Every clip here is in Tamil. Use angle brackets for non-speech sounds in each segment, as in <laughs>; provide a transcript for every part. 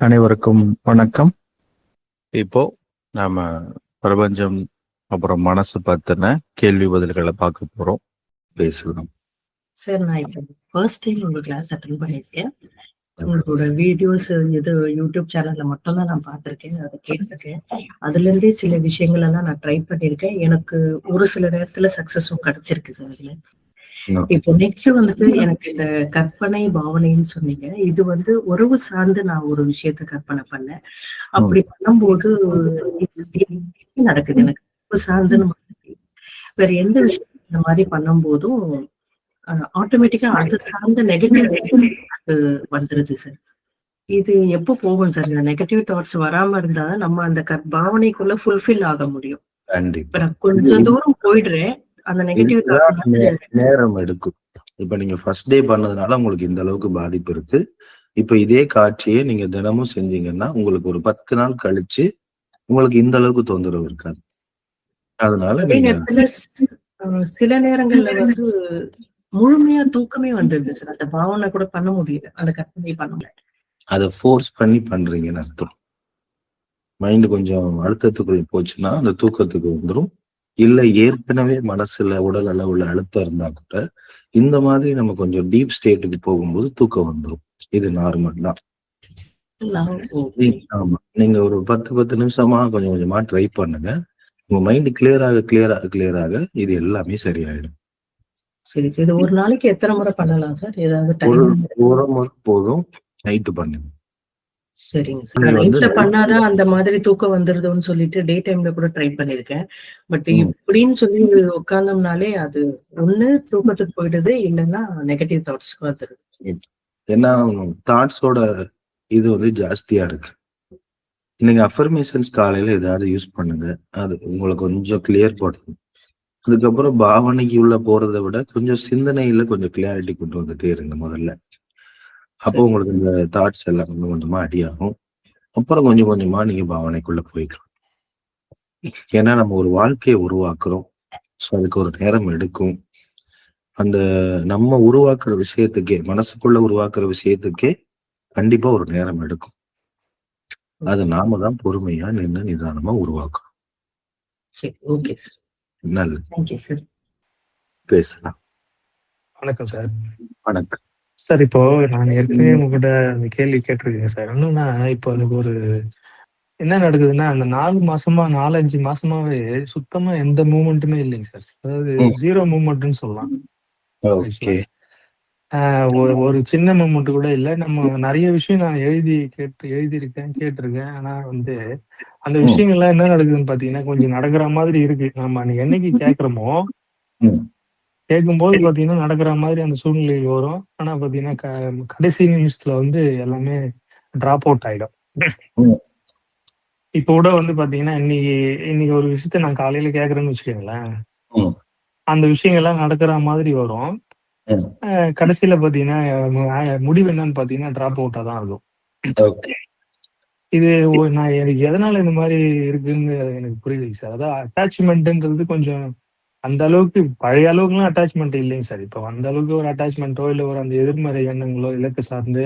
அனைவருக்கும் வணக்கம். இப்போ நாம பிரபஞ்சம் அப்புறம் மனசு பத்தின கேள்வி பதில்களை பார்க்க போறோம். பேசலாம். சார் நான் இப்போ ஃபர்ஸ்ட் டைம் உங்க கிளாஸ் அட்டன் பண்ணியிருக்கேன். உங்களோட வீடியோஸ் இது யூடியூப் சேனல்ல மட்டும் தான் நான் பார்த்திருக்கேன். அதை கேட்டிருக்கேன். அதுல இருந்தே சில விஷயங்கள் எல்லாம் நான் ட்ரை பண்ணியிருக்கேன். எனக்கு ஒரு சில நேரத்துல சக்சஸும் கிடைச்சிருக்கு சார் அதுல. இப்போ நெக்ஸ்ட் வந்துட்டு எனக்கு இந்த கற்பனை பாவனைன்னு சொன்னீங்க. இது வந்து உறவு சார்ந்து நான் ஒரு விஷயத்த கற்பனை பண்ணேன். அப்படி பண்ணும்போது நடக்குது. எனக்கு உறவு மாதிரி. வேற எந்த விஷயம் இந்த மாதிரி பண்ணும்போதும் ஆட்டோமேட்டிக்கா அது சார்ந்த நெகட்டிவ் வந்துருது சார் இது எப்போ போகும் சார் இந்த நெகட்டிவ் தாட்ஸ் வராம இருந்தா நம்ம அந்த பாவனைக்குள்ள ஃபுல்ஃபில் ஆக முடியும். இப்ப நான் கொஞ்சம் தூரம் போயிடுறேன். அந்த நெகட்டிவ் நேரம் எடுக்கும். இப்ப நீங்க ஃபர்ஸ்ட் டே பண்ணதுனால உங்களுக்கு இந்த அளவுக்கு பாதிப்பு இருக்கு. இப்ப இதே காட்சியை நீங்க தினமும் செஞ்சீங்கன்னா உங்களுக்கு ஒரு பத்து நாள் கழிச்சு உங்களுக்கு இந்த அளவுக்கு தொந்தரவு இருக்காது. அதனால சில நேரங்கள்ல வந்து முழுமையா தூக்கமே வந்துருது சார். அந்த பாவனை கூட பண்ண முடியல. அந்த கற்பனை பண்ண முடியல. அதை ஃபோர்ஸ் பண்ணி பண்றீங்கன்னு அர்த்தம். மைண்ட் கொஞ்சம் அழுத்தத்துக்குள்ள போச்சுன்னா அந்த தூக்கத்துக்கு வந்துரும். இல்ல ஏற்கனவே மனசுல உடல் அளவுல அழுத்தம் இருந்தா கூட இந்த மாதிரி நம்ம கொஞ்சம் டீப் ஸ்டேட்டுக்கு போகும்போது தூக்கம் வந்துரும். இது நார்மல் தான். ஆமா. நீங்க ஒரு பத்து பத்து நிமிஷமா கொஞ்சம் கொஞ்சமா ட்ரை பண்ணுங்க. உங்க மைண்ட் கிளியர் ஆக கிளியர் ஆக கிளியர் ஆக இது எல்லாமே சரியாயிடும். சரி சரி. ஒரு நாளைக்கு எத்தனை முறை பண்ணலாம் சார் ஏதாவது ஒரு முறை போதும். நைட்டு பண்ணுங்க. சரிங்க சார். நைட்ல பண்ணாதான் அந்த மாதிரி தூக்கம் வந்துருதுன்னு சொல்லிட்டு டே டைம்ல கூட ட்ரை பண்ணிருக்கேன். பட். இப்படின்னு சொல்லி உட்கார்ந்தோம்னாலே அது ஒண்ணு தூக்கத்துக்கு போயிடுது இல்லைன்னா நெகட்டிவ் தாட்ஸ் வந்துருது. ஏன்னா தாட்ஸோட இது வந்து ஜாஸ்தியா இருக்கு. நீங்க அஃபர்மேஷன்ஸ் காலையில ஏதாவது யூஸ் பண்ணுங்க. அது உங்களுக்கு கொஞ்சம் கிளியர் பண்ணும் அதுக்கப்புறம் பாவனைக்கு உள்ள போறதை விட கொஞ்சம் சிந்தனையில கொஞ்சம் கிளியாரிட்டி கொண்டு வந்துட்டே இருங்க முதல்ல. அப்போ. உங்களுக்கு இந்த தாட்ஸ் எல்லாம் கொஞ்சம் கொஞ்சமா அடியாகும். அப்புறம் கொஞ்சம் கொஞ்சமா நீங்க பாவனைக்குள்ள போய்க்கலாம். ஏன்னா நம்ம ஒரு வாழ்க்கையை உருவாக்குறோம். ஸோ அதுக்கு ஒரு நேரம் எடுக்கும். அந்த நம்ம உருவாக்குற விஷயத்துக்கே மனசுக்குள்ள உருவாக்குற விஷயத்துக்கே கண்டிப்பா ஒரு நேரம் எடுக்கும். அது நாம தான் பொறுமையா நின்று நிதானமா உருவாக்கணும் சரி ஓகே சார் நல்லது. தேங்க்யூ சார் பேசலாம். வணக்கம் சார் வணக்கம். சார் இப்போ நான் ஏற்கனவே உங்ககிட்ட அந்த கேள்வி கேட்டிருக்கேன் சார். என்னன்னா இப்போ எனக்கு ஒரு என்ன நடக்குதுன்னா அந்த நாலு மாசமா நாலஞ்சு மாசமாவே சுத்தமா எந்த மூமெண்ட்டுமே இல்லைங்க சார். அதாவது. ஜீரோ மூமெண்ட்னு சொல்லலாம். ஒரு சின்ன மூமெண்ட் கூட இல்லை. நம்ம நிறைய விஷயம் நான் எழுதி கேட்டு எழுதியிருக்கேன் கேட்டிருக்கேன். ஆனா வந்து அந்த. விஷயங்கள்லாம் என்ன நடக்குதுன்னு பாத்தீங்கன்னா கொஞ்சம் நடக்கிற மாதிரி இருக்கு. நம்ம அன்னைக்கு என்னைக்கு கேட்கறோமோ ம். கேட்கும்போது பாத்தீங்கன்னா நடக்கிற மாதிரி அந்த சூழ்நிலை வரும். ஆனா பாத்தீங்கன்னா க- கடைசி நிமிஷத்துல வந்து எல்லாமே டிராப் அவுட் ஆயிடும். ம். இப்போ கூட வந்து பாத்தீங்கன்னா இன்னைக்கு இன்னைக்கு ஒரு விஷயத்த நான் காலையில கேக்குறேன்னு வச்சுக்கோங்களேன். அந்த விஷயங்கள்லாம் நடக்கிற மாதிரி வரும். கடைசியில பாத்தீங்கன்னா முடிவு என்னன்னு பாத்தீங்கன்னா டிராப் அவுட்டா தான் இருக்கும். இது நான் எனக்கு எதனால இந்த மாதிரி இருக்குன்னு எனக்கு புரியலைங்க சார். அதான் அட்டாச்மெண்ட்ன்றது கொஞ்சம் அந்த அளவுக்கு பழைய அளவுக்குலாம் அட்டாச்மெண்ட் இல்லைங்க சார். இப்போ அந்த அளவுக்கு ஒரு அட்டாச்மெண்ட்டோ இல்லை ஒரு அந்த எதிர்மறை எண்ணங்களோ இலக்கு சார்ந்து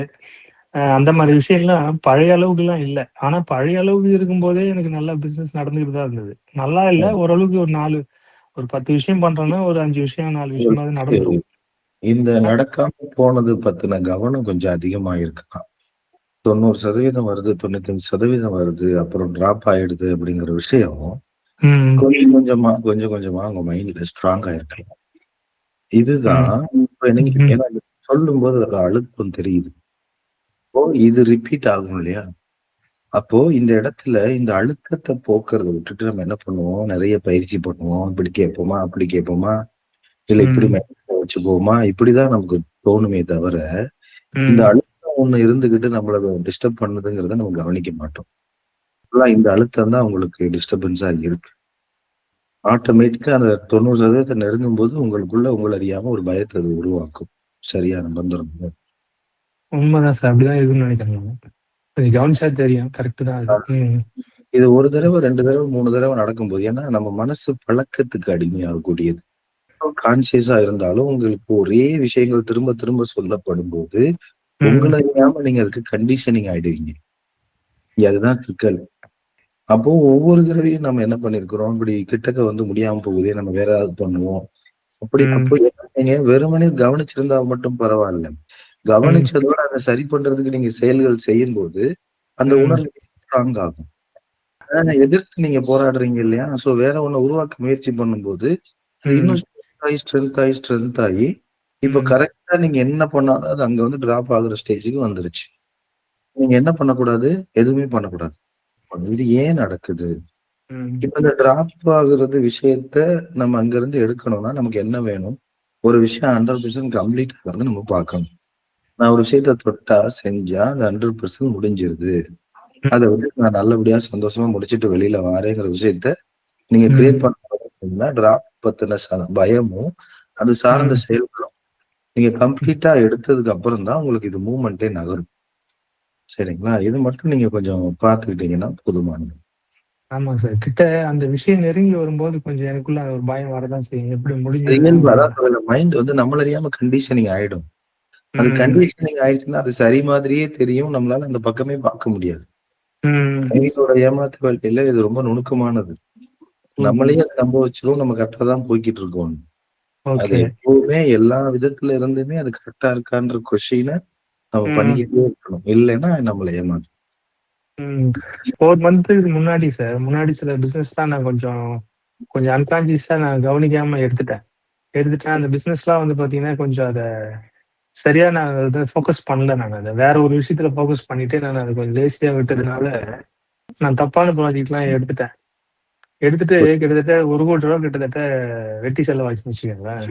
அந்த மாதிரி விஷயம்லாம் பழைய அளவுக்குலாம் இல்லை. ஆனா பழைய அளவுக்கு இருக்கும்போதே எனக்கு நல்லா பிசினஸ் நடந்துகிட்டு தான் இருந்தது. நல்லா இல்லை ஓரளவுக்கு ஒரு நாலு ஒரு பத்து விஷயம் பண்றேன்னா ஒரு அஞ்சு விஷயம் நாலு விஷயமாவது நடந்துரும். இந்த நடக்காம போனது பத்தின கவனம் கொஞ்சம் அதிகமா இருக்கலாம் தொண்ணூறு சதவீதம் வருது தொண்ணூத்தஞ்சு சதவீதம் வருது அப்புறம் டிராப் ஆயிடுது அப்படிங்கிற விஷயம் ம். கொஞ்சம் கொஞ்சமா கொஞ்சம் கொஞ்சமா உங்க மைண்ட்ல ஸ்ட்ராங்கா இருக்கலாம் இதுதான் இப்ப நீங்க ம். ஏன்னா சொல்லும் போது ஒரு அழுத்தம் தெரியுது. அப்போ இது ரிப்பீட் ஆகும் இல்லையா? அப்போ இந்த இடத்துல இந்த அழுத்தத்தை போக்குறத விட்டுட்டு நம்ம என்ன பண்ணுவோம்? நிறைய பயிற்சி பண்ணுவோம். இப்படி கேட்போமா? அப்படி கேட்போமா? இல்ல இப்படி ம். மைண்ட்ல வச்சுப்போமா இப்படிதான் நமக்கு தோணுமே தவிர ம். இந்த அழுத்தம் ஒண்ணு இருந்துகிட்டு நம்மள டிஸ்டர்ப் பண்ணுதுங்கிறத நம்ம கவனிக்க மாட்டோம். ஃபுல்லா இந்த அழுத்தம் தான் உங்களுக்கு டிஸ்டர்பன்ஸா இருக்கு. ஆட்டோமேட்டிக்கா அந்த தொண்ணூறு சதவீதத்தை நெருங்கும் போது உங்களுக்குள்ள உங்களை அறியாம ஒரு பயத்தை அது உருவாக்கும். சரியா நம்பந்துரும் உண்மைதான் சார். அப்படிதான் இருக்குன்னு நினைக்கிறேன் கவனிச்சா தெரியும். கரெக்ட் தான். இது ஒரு தடவை ரெண்டு தடவை மூணு தடவை நடக்கும்போது ஏன்னா நம்ம மனசு பழக்கத்துக்கு அடிமையாகக்கூடியது. கான்சியஸா இருந்தாலும் உங்களுக்கு ஒரே விஷயங்கள் திரும்ப திரும்ப சொல்லப்படும் போது ம். உங்களை அறியாம நீங்க அதுக்கு கண்டிஷனிங் ஆயிடுவீங்க. அதுதான் சிக்கல். அப்போ ஒவ்வொரு தடவையும் நம்ம என்ன பண்ணிருக்கிறோம்? இப்படி கிட்டக்க வந்து முடியாம போகுதே நம்ம வேற ஏதாவது பண்ணுவோம். அப்படி. அப்போ நீங்க வெறுமனே கவனிச்சிருந்தா மட்டும் பரவாயில்ல. கவனிச்சதோட அதை சரி பண்றதுக்கு நீங்க செயல்கள் செய்யும் போது அந்த. உணர்வு ஸ்ட்ராங் ஆகும். அத எதிர்த்து நீங்க போராடுறீங்க இல்லையா? சோ வேற ஒண்ணு உருவாக்க முயற்சி பண்ணும்போது. இன்னும் ஸ்ட்ரென்த் ஆகி ஸ்ட்ரென்த் ஆகி ஸ்ட்ரென்த் ஆகி இப்ப. கரெக்டா நீங்க என்ன பண்ணாலும் அது அங்க வந்து டிராப் ஆகுற ஸ்டேஜுக்கு வந்துருச்சு. நீங்க என்ன பண்ணக்கூடாது? எதுவுமே பண்ணக்கூடாது. இது ஏன் நடக்குது. இப்ப இந்த டிராப் ஆகுறது விஷயத்த நம்ம அங்க இருந்து எடுக்கணும்னா நமக்கு என்ன வேணும் ஒரு விஷயம் ஹண்ட்ரட் பெர்சன்ட் கம்ப்ளீட் ஆகிறது நம்ம பார்க்கணும் நான் ஒரு விஷயத்த தொட்டா செஞ்சா அது ஹண்ட்ரட் பெர்சன்ட் முடிஞ்சிருது அதை வந்து நான் நல்லபடியா சந்தோஷமா முடிச்சிட்டு வெளியில வரேங்கிற விஷயத்த நீங்க. கிரியேட் பண்ண டிராப் பத்தின பயமும் அது சார்ந்த. செயல்களும் நீங்க கம்ப்ளீட்டா எடுத்ததுக்கு அப்புறம் தான் உங்களுக்கு இது மூவ்மெண்ட்டே நகரும் சரிங்களா? இது மட்டும் நீங்க கொஞ்சம் பார்த்துக்கிட்டீங்கன்னா போதுமானது. ஆமாங்க சார். கிட்ட அந்த விஷயம் நெருங்கி வரும்போது கொஞ்சம் எனக்குள்ள ஒரு பயம் வரதான் செய்யும். எப்படி முடிஞ்சு இயல்பு அதாவது மைண்ட் வந்து நம்மள அறியாம கண்டிஷனிங் ஆயிடும். அது. கண்டிஷனிங் ஆயிடுச்சுன்னா அது சரி மாதிரியே தெரியும். நம்மளால அந்த பக்கமே பார்க்க முடியாது. மைண்டோட ஏமாத்து வாழ்க்கையில இது ரொம்ப நுணுக்கமானது. நம்மளையே அதை நம்ப வச்சிரும். நம்ம கரெக்டா தான் போய்கிட்டு இருக்கோம் அது எப்பவுமே எல்லா விதத்துல இருந்துமே அது கரெக்டா இருக்கான்ற கொஸ்டினை நம்ம. பண்ணிக்கிட்டே இருக்கணும். இல்லைன்னா நம்மள ஏமாத்தும். ஃபோர் மந்த்துக்கு முன்னாடி சார் முன்னாடி சில பிசினஸ் தான் நான் கொஞ்சம் கொஞ்சம் அன்கான்சியஸா நான் கவனிக்காம எடுத்துட்டேன். எடுத்துட்டேன் அந்த பிசினஸ்லாம் வந்து பாத்தீங்கன்னா கொஞ்சம் அதை சரியா நான் அதை ஃபோக்கஸ் பண்ணல நான். அதை வேற ஒரு விஷயத்துல ஃபோக்கஸ் பண்ணிட்டு நான் அதை கொஞ்சம் லேசியா விட்டதுனால நான் தப்பான ப்ராஜெக்ட்லாம் எடுத்துட்டேன். எடுத்துட்டு கிட்டத்தட்ட ஒரு கோடி ரூபா கிட்டத்தட்ட வெட்டி செலவாச்சுன்னு வச்சுக்கோங்களேன்.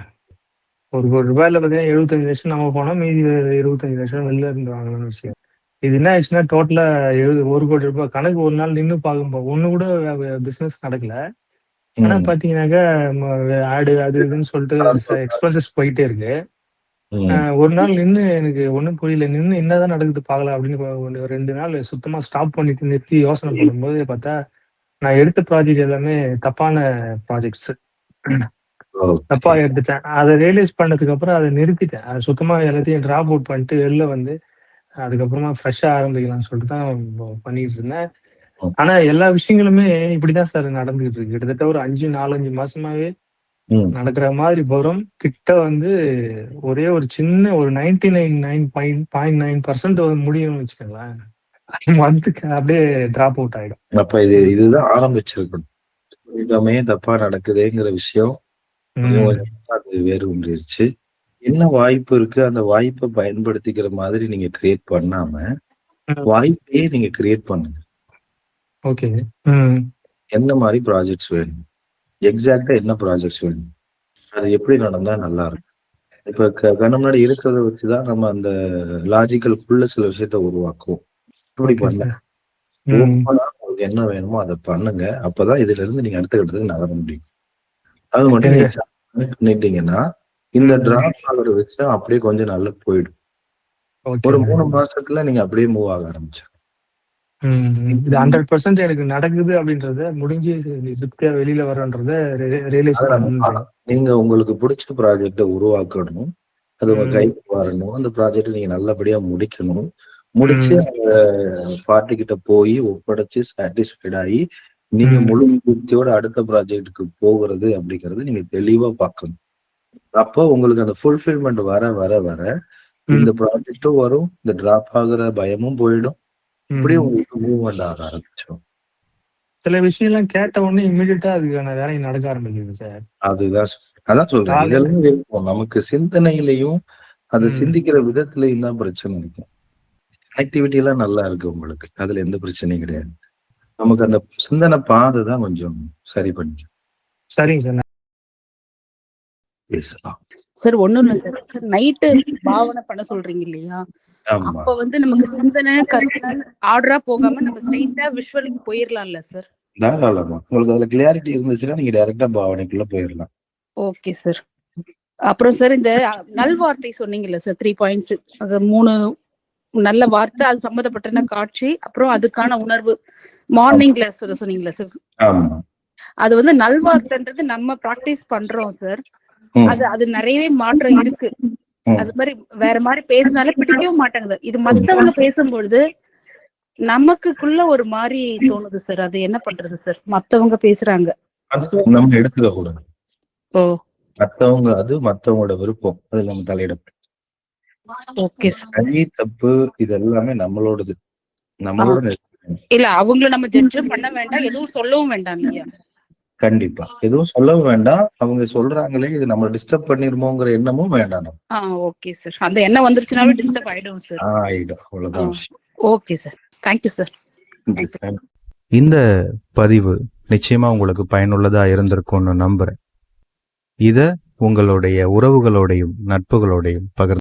ஒரு கோடி ரூபாயில பார்த்தீங்கன்னா எழுபத்தஞ்சு லட்சம் நம்ம போனோம். மீதி இருபத்தஞ்சு லட்சம் வெளில இருந்து வாங்கணும்னு வச்சுக்கோங்க. இது என்ன ஆச்சுன்னா டோட்டலா எழுபது ஒரு கோடி ரூபாய் கணக்கு ஒரு நாள் நின்று பார்க்கும்போது ஒண்ணு கூட பிசினஸ் நடக்கல. ஆனா பாத்தீங்கன்னாக்கா ஆடு அது இதுன்னு சொல்லிட்டு எக்ஸ்பென்சஸ் போயிட்டே இருக்கு. ஒரு நாள் நின்று எனக்கு ஒண்ணும் புரியல. நின்று என்னதான் நடக்குது பார்க்கலாம் அப்படின்னு ரெண்டு நாள் சுத்தமா ஸ்டாப் பண்ணிட்டு நிறுத்தி யோசனை பண்ணும்போது பார்த்தா நான் எடுத்த ப்ராஜெக்ட் எல்லாமே தப்பான ப்ராஜெக்ட்ஸ். தப்பா எடுத்துட்டேன். அதை ரியலைஸ் பண்ணதுக்கு அப்புறம் அதை நிறுத்திட்டேன். அது சுத்தமா எல்லாத்தையும் டிராப் அவுட் பண்ணிட்டு வெளில வந்து அதுக்கப்புறமா ஃப்ரெஷ்ஷா ஆரம்பிக்கலாம்னு சொல்லிட்டு தான் பண்ணிட்டு இருந்தேன். ஆனா எல்லா விஷயங்களுமே இப்படிதான் சார் நடந்துகிட்டு இருக்கு. கிட்டத்தட்ட ஒரு அஞ்சு நாலஞ்சு மாசமாவே நடக்கிற மாதிரி வரும். கிட்ட வந்து ஒரே ஒரு சின்ன ஒரு ninety nine nine point point nine percent முடியும்னு வச்சுக்கோங்களேன். மந்த்துக்கு அப்படியே டிராப் அவுட் ஆயிடும். அப்ப இது இதுதான் ஆரம்பிச்சிருக்கணும். எல்லாமே தப்பா நடக்குதேங்கிற விஷயம் அது வேறு ஒன்றிருச்சு. என்ன வாய்ப்பு இருக்கு? அந்த வாய்ப்பை பயன்படுத்திக்கிற மாதிரி நீங்க கிரியேட் பண்ணாம. வாய்ப்பையே நீங்க கிரியேட் பண்ணுங்க. ஓகே. என்ன மாதிரி ப்ராஜெக்ட்ஸ் வேணும்? எக்ஸாக்டா என்ன ப்ராஜெக்ட்ஸ் வேணும்? அது எப்படி நடந்தா நல்லா இருக்கும்? இப்ப க- கண்ணு முன்னாடி இருக்கிறத வச்சுதான் நம்ம அந்த லாஜிக்கலுக்குள்ள சில விஷயத்த உருவாக்குவோம். இப்படி ஓகே பண்ண. என்ன வேணுமோ அதை பண்ணுங்க. அப்பதான் இதுல இருந்து நீங்க அடுத்த கட்டத்துக்கு நகர முடியும். அது மட்டும் <laughs> பண்ணிட்டீங்கன்னா இந்த. டிராப் ஆகுற விஷயம் அப்படியே கொஞ்சம் நல்லா போயிடும் ஒரு மூணு மாசத்துல நீங்க அப்படியே மூவ் ஆக ஆரம்பிச்சு. இது ஹண்ட்ரட் பர்சன்ட் எனக்கு நடக்குது அப்படின்றத முடிஞ்சு திருப்தியா வெளியில வரன்றத ரியலைஸ் நீங்க உங்களுக்கு பிடிச்ச ப்ராஜெக்ட உருவாக்கணும் அது உங்க. கைக்கு வரணும் அந்த ப்ராஜெக்ட் நீங்க நல்லபடியா முடிக்கணும் முடிச்சு. அந்த பார்ட்டி கிட்ட போய் ஒப்படைச்சு சாட்டிஸ்ஃபைட் ஆகி நீங்க. முழு திருப்தியோட அடுத்த ப்ராஜெக்ட்டுக்கு போகிறது அப்படிங்கறது நீங்க தெளிவா பார்க்கணும். அப்போ உங்களுக்கு அந்த ஃபுல்ஃபில்மெண்ட் வர வர வர இந்த ப்ராஜெக்டும் வரும் இந்த டிராப் ஆகுற பயமும் போயிடும். இப்படியே. உங்களுக்கு மூவ்மெண்ட் ஆக ஆரம்பிச்சிடும். சில விஷயம்லாம் கேட்ட உடனே இமீடியட்டா அதுக்கான வேலை நடக்க ஆரம்பிக்குது சார். அதுதான் அதான் சொல்றேன். இதெல்லாம் இருக்கும். நமக்கு சிந்தனையிலையும் அதை. சிந்திக்கிற விதத்திலையும் தான் பிரச்சனை இருக்கும். கனெக்டிவிட்டி எல்லாம் நல்லா இருக்கு உங்களுக்கு. அதுல எந்த பிரச்சனையும் கிடையாது. நமக்கு அந்த சிந்தனை பாதை தான் கொஞ்சம் சரி பண்ணிக்கும். சரிங்க சார். பேசலாம். சார் ஒண்ணும் இல்ல சார். சார் நைட்டு பாவனை பண்ண சொல்றீங்க இல்லையா? அப்ப வந்து நமக்கு சிந்தனை கற்பனை ஆர்டரா போகாம நம்ம ஸ்ட்ரைட்டா விஷுவலுக்கு போயிடலாம்ல சார்? தாராளமா. உங்களுக்கு அதுல கிளியாரிட்டி இருந்துச்சுன்னா நீங்க டைரக்டா பாவனைக்குள்ள போயிடலாம் ஓகே சார். அப்புறம் சார் இந்த நல்வார்த்தை சொன்னீங்கல்ல சார் த்ரீ பாயிண்ட்ஸ் அது மூணு நல்ல வார்த்தை அது சம்மந்தப்பட்ட காட்சி அப்புறம் அதுக்கான உணர்வு. மார்னிங்ல சொல்ல சொன்னீங்களா சார் அது வந்து நல்வார்த்தைன்றது நம்ம ப்ராக்டிஸ் பண்றோம் சார் அது அது நிறையவே மாற்றம் இருக்கு. அது மாதிரி வேற மாதிரி பேசினாலே பிடிக்கவும் மாட்டாங்குது. இது மத்தவங்க பேசும்பொழுது நமக்குள்ள ஒரு மாதிரி தோணுது சார் அது என்ன பண்றது சார் மத்தவங்க பேசுறாங்க. அது நம்ம எடுத்துக்க கூடாது. மத்தவங்க அது மத்தவங்களோட விருப்பம். அதுல நம்ம தலையிட ஓகே சார். சரி தப்பு இது எல்லாமே நம்மளோடது. நம்மளோட. இல்ல அவங்கள நம்ம ஜட்ஜ் பண்ண வேண்டாம். எதுவும் சொல்லவும் வேண்டாம் இல்லையா கண்டிப்பா. எதுவும் சொல்லவும் வேண்டாம். அவங்க சொல்றாங்களே இது நம்ம டிஸ்டர்ப் பண்ணிருமோங்கிற எண்ணமும் வேண்டாம். Ah okay sir. அந்த எண்ணம் வந்துருச்சுனாவே டிஸ்டர்ப் ஆயிடும் சார். ஆயிடும். அவ்வளவுதான். Okay sir. Thank you sir. இந்த பதிவு நிச்சயமா உங்களுக்கு பயனுள்ளதா இருந்திருக்கும்னு நம்புறேன். இத உங்களுடைய உறவுகளோடையும் நட்புகளோடையும் பகிர்ந்து